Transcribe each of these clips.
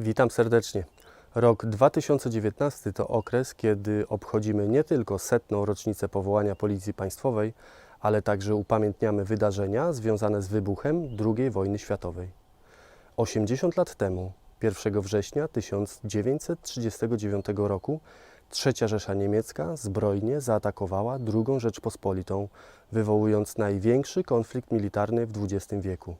Witam serdecznie. Rok 2019 to okres, kiedy obchodzimy nie tylko setną rocznicę powołania Policji Państwowej, ale także upamiętniamy wydarzenia związane z wybuchem II wojny światowej. 80 lat temu, 1 września 1939 roku, III Rzesza Niemiecka zbrojnie zaatakowała II Rzeczpospolitą, wywołując największy konflikt militarny w XX wieku.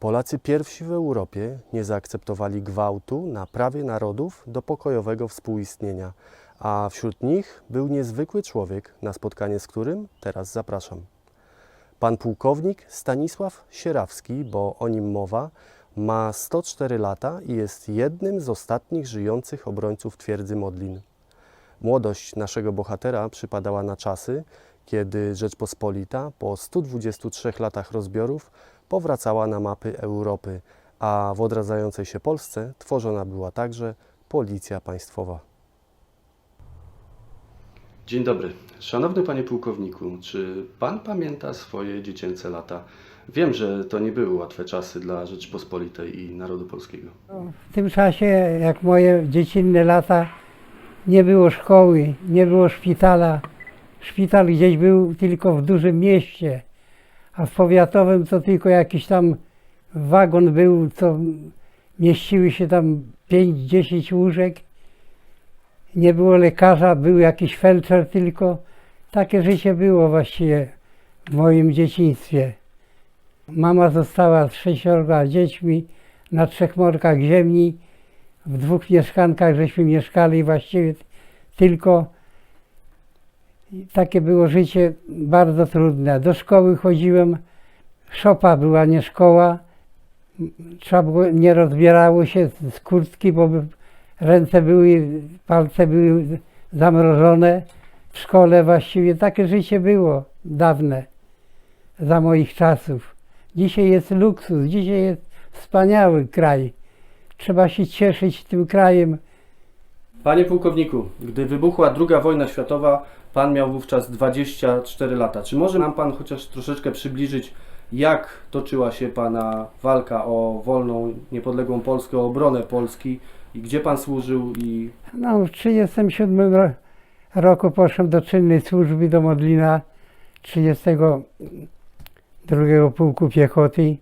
Polacy pierwsi w Europie nie zaakceptowali gwałtu na prawie narodów do pokojowego współistnienia, a wśród nich był niezwykły człowiek, na spotkanie z którym teraz zapraszam. Pan pułkownik Stanisław Sierawski, bo o nim mowa, ma 104 lata i jest jednym z ostatnich żyjących obrońców twierdzy Modlin. Młodość naszego bohatera przypadała na czasy, kiedy Rzeczpospolita po 123 latach rozbiorów powracała na mapy Europy, a w odradzającej się Polsce tworzona była także Policja Państwowa. Dzień dobry. Szanowny panie pułkowniku, czy pan pamięta swoje dziecięce lata? Wiem, że to nie były łatwe czasy dla Rzeczpospolitej i narodu polskiego. W tym czasie, jak moje dziecinne lata, nie było szkoły, nie było szpitala. Szpital gdzieś był tylko w dużym mieście, a w powiatowym to tylko jakiś tam wagon był, co mieściły się tam 5-10 łóżek. Nie było lekarza, był jakiś felczer tylko. Takie życie było właściwie w moim dzieciństwie. Mama została z sześciorga dziećmi na trzech morkach ziemi. W dwóch mieszkankach żeśmy mieszkali właściwie tylko. Takie było życie bardzo trudne. Do szkoły chodziłem, szopa była nie szkoła. Trzeba było, nie rozbierało się z- kurtki, bo ręce były, palce były zamrożone. W szkole właściwie takie życie było dawne, za moich czasów. Dzisiaj jest luksus, dzisiaj jest wspaniały kraj. Trzeba się cieszyć tym krajem. Panie pułkowniku, gdy wybuchła II wojna światowa, pan miał wówczas 24 lata. Czy może nam pan chociaż troszeczkę przybliżyć, jak toczyła się pana walka o wolną, niepodległą Polskę, o obronę Polski i gdzie pan służył i No, w 1937 ro- roku poszedłem do czynnej służby do Modlina 32 Pułku Piechoty.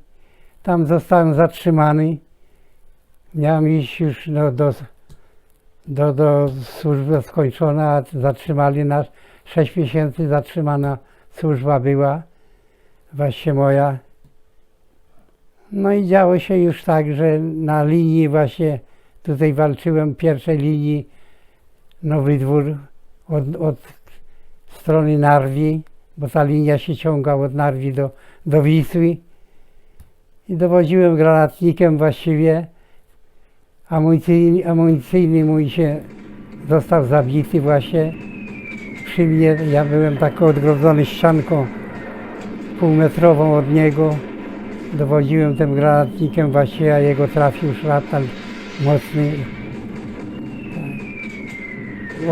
Tam zostałem zatrzymany. Miałem iść już do, do, do, do służby skończona, zatrzymali nas. 6 miesięcy zatrzymana służba była, właśnie moja. No i działo się już tak, że na linii właśnie Tutaj walczyłem pierwszej linii Nowy Dwór od, od strony Narwi, bo ta linia się ciąga od Narwi do, do Wisły. I dowodziłem granatnikiem właściwie. Amunicyjny, amunicyjny mój się został zabity właśnie przy mnie. Ja byłem tak odgrodzony ścianką półmetrową od niego. Dowodziłem tym granatnikiem właściwie, a jego trafił szlatan mocny.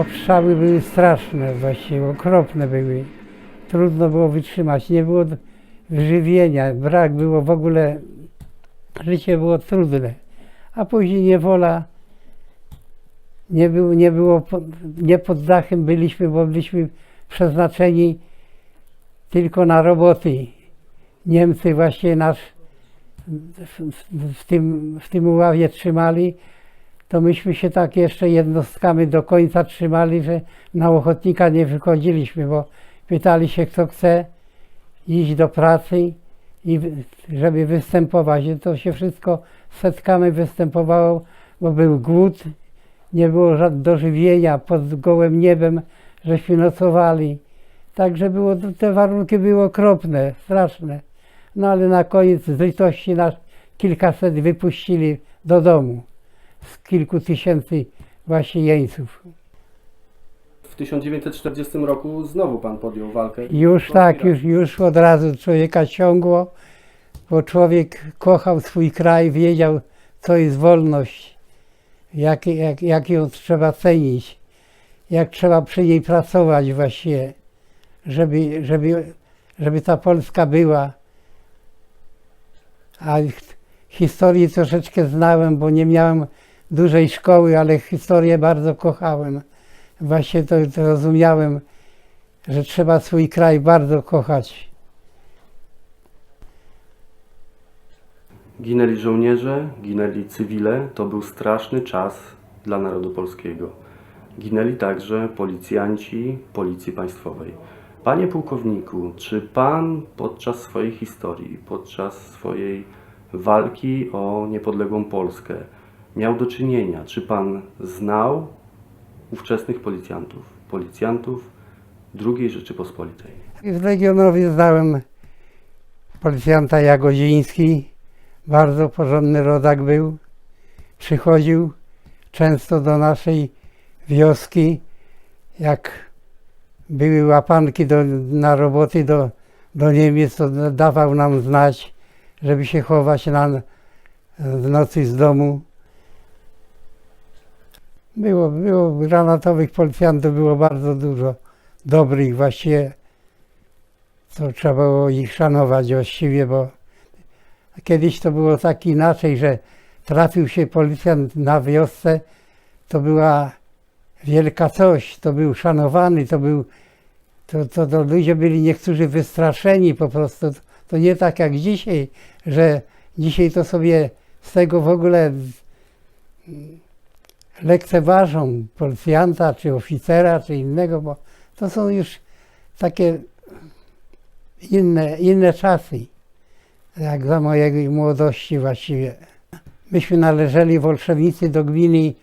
Obstrzały były straszne właściwie, okropne były. Trudno było wytrzymać, nie było wyżywienia, brak było w ogóle, życie było trudne. A później niewola, nie było, nie było, nie pod dachem byliśmy, bo byliśmy przeznaczeni tylko na roboty. Niemcy właśnie nas w, tym, w tym uławie trzymali, to myśmy się tak jeszcze jednostkami do końca trzymali, że na ochotnika nie wychodziliśmy, bo pytali się, kto chce iść do pracy i żeby występować. To się wszystko setkami występowało, bo był głód, nie było żadnego dożywienia pod gołym niebem, żeśmy nocowali. Także było, te warunki były okropne, straszne. No ale na koniec z litości nas kilkaset wypuścili do domu z kilku tysięcy właśnie jeńców. W 1940 roku znowu pan podjął walkę. Już tak, już, już od razu człowieka ciągło, bo człowiek kochał swój kraj, wiedział co jest wolność, jak, jak, jak ją trzeba cenić, jak trzeba przy niej pracować właśnie, żeby, żeby, żeby ta Polska była. A historii troszeczkę znałem, bo nie miałem dużej szkoły, ale historię bardzo kochałem. Właśnie to, to rozumiałem, że trzeba swój kraj bardzo kochać. Ginęli żołnierze, ginęli cywile. To był straszny czas dla narodu polskiego. Ginęli także policjanci Policji Państwowej. Panie pułkowniku, czy pan podczas swojej historii, podczas swojej walki o niepodległą Polskę miał do czynienia, czy pan znał ówczesnych policjantów, policjantów II Rzeczypospolitej? W Legionowie znałem policjanta Jagodziński, bardzo porządny rodak był. Przychodził często do naszej wioski, jak były łapanki do, na roboty do, do Niemiec, to dawał nam znać, żeby się chować na, w nocy z domu. Było, było granatowych policjantów, było bardzo dużo dobrych właściwie to trzeba było ich szanować właściwie, bo kiedyś to było tak inaczej, że trafił się policjant na wiosce, to była wielka coś, to był szanowany, to był, to, to, to ludzie byli niektórzy wystraszeni po prostu. To nie tak jak dzisiaj, że dzisiaj to sobie z tego w ogóle lekceważą policjanta, czy oficera, czy innego, bo to są już takie inne, inne czasy, jak za mojej młodości właściwie. Myśmy należeli wolszewicy do gminy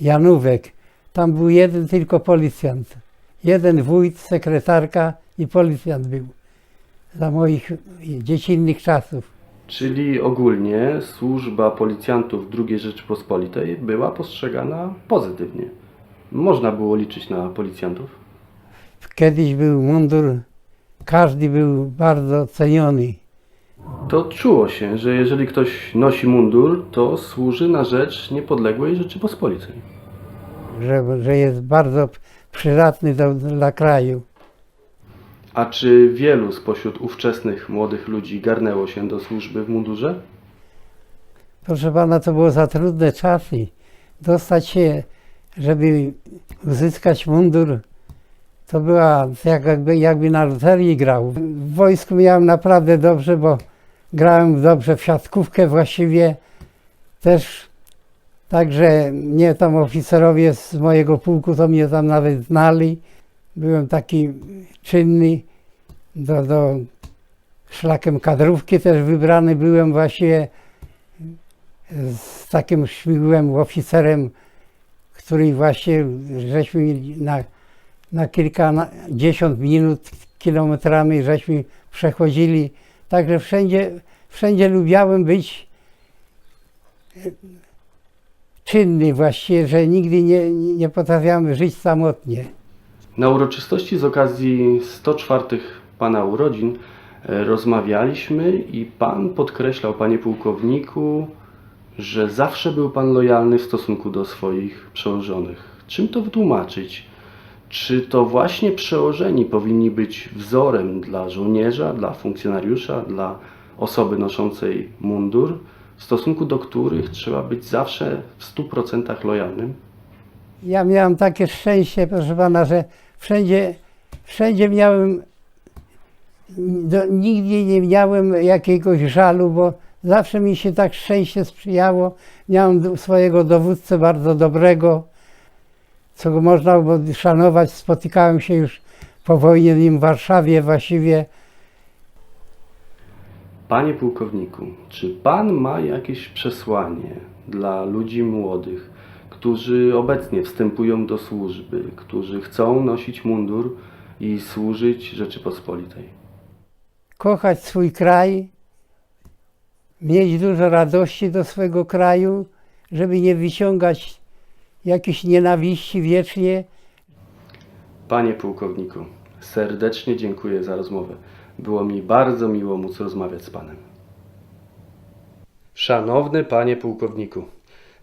Janówek. Tam był jeden tylko policjant. Jeden wójt, sekretarka i policjant był. Za moich dziecinnych czasów. Czyli ogólnie służba policjantów II Rzeczypospolitej była postrzegana pozytywnie. Można było liczyć na policjantów. Kiedyś był mundur, każdy był bardzo ceniony. To czuło się, że jeżeli ktoś nosi mundur, to służy na rzecz niepodległej Rzeczypospolitej. że, że jest bardzo przydatny do, dla kraju. A czy wielu spośród ówczesnych młodych ludzi garnęło się do służby w mundurze? Proszę pana, to było za trudne czasy. Dostać się, żeby uzyskać mundur, to była jak- jakby, jakby na loterii grał. W wojsku miałem naprawdę dobrze, bo grałem dobrze w siatkówkę właściwie. Też także mnie tam oficerowie z mojego pułku to mnie tam nawet znali. Byłem taki czynny do, do szlakiem kadrówki też wybrany byłem właściwie z takim śmigłym oficerem, który właśnie żeśmy na, na kilkadziesiąt minut kilometrami żeśmy przechodzili. Także wszędzie, wszędzie lubiałem być e, czynny właściwie, że nigdy nie, nie potrafiłem żyć samotnie. Na uroczystości z okazji 104 Pana urodzin e, rozmawialiśmy i Pan podkreślał, Panie Pułkowniku, że zawsze był Pan lojalny w stosunku do swoich przełożonych. Czym to wytłumaczyć? Czy to właśnie przełożeni powinni być wzorem dla żołnierza, dla funkcjonariusza, dla osoby noszącej mundur, w stosunku do których trzeba być zawsze w 100% lojalnym? Ja miałem takie szczęście, proszę pana, że wszędzie, wszędzie miałem, do, nigdy nie miałem jakiegoś żalu, bo zawsze mi się tak szczęście sprzyjało. Miałem swojego dowódcę bardzo dobrego, co go można było szanować. Spotykałem się już po wojnie w Warszawie właściwie. Panie pułkowniku, czy pan ma jakieś przesłanie dla ludzi młodych, którzy obecnie wstępują do służby, którzy chcą nosić mundur i służyć Rzeczypospolitej? kochać swój kraj, mieć dużo radości do swego kraju, żeby nie wyciągać jakiejś nienawiści wiecznie. Panie pułkowniku, serdecznie dziękuję za rozmowę. Było mi bardzo miło móc rozmawiać z panem. Szanowny panie pułkowniku,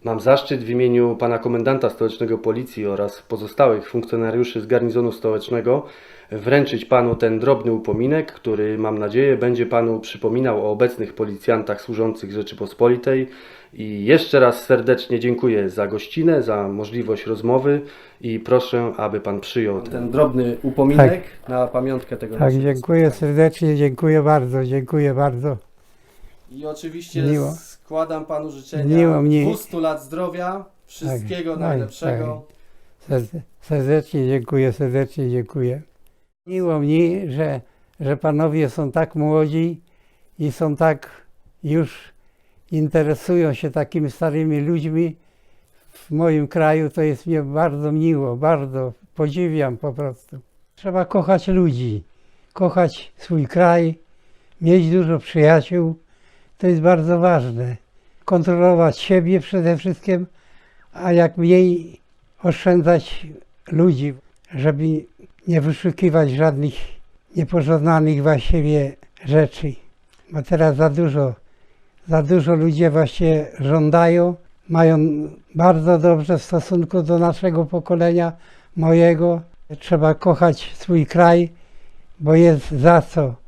Mam zaszczyt w imieniu pana komendanta stołecznego policji oraz pozostałych funkcjonariuszy z garnizonu stołecznego wręczyć panu ten drobny upominek, który mam nadzieję będzie panu przypominał o obecnych policjantach służących Rzeczypospolitej. I jeszcze raz serdecznie dziękuję za gościnę, za możliwość rozmowy i proszę, aby pan przyjął ten drobny upominek na pamiątkę tego Tak, dziękuję spotkania. serdecznie, dziękuję bardzo, dziękuję bardzo. I oczywiście Miło. Składam panu życzenia Miło mnie. 200 lat zdrowia, wszystkiego Tak, najlepszego. Serde- Serdecznie dziękuję, serdecznie dziękuję. Miło mi, że, że panowie są tak młodzi i są tak już interesują się takimi starymi ludźmi w moim kraju. To jest mi bardzo miło, bardzo podziwiam po prostu. Trzeba kochać ludzi, kochać swój kraj, mieć dużo przyjaciół. To jest bardzo ważne. Kontrolować siebie przede wszystkim, a jak mniej oszczędzać ludzi, żeby nie wyszukiwać żadnych niepożądanych właściwie rzeczy. Bo teraz za dużo, za dużo ludzie właśnie żądają, mają bardzo dobrze w stosunku do naszego pokolenia, mojego. Trzeba kochać swój kraj, bo jest za co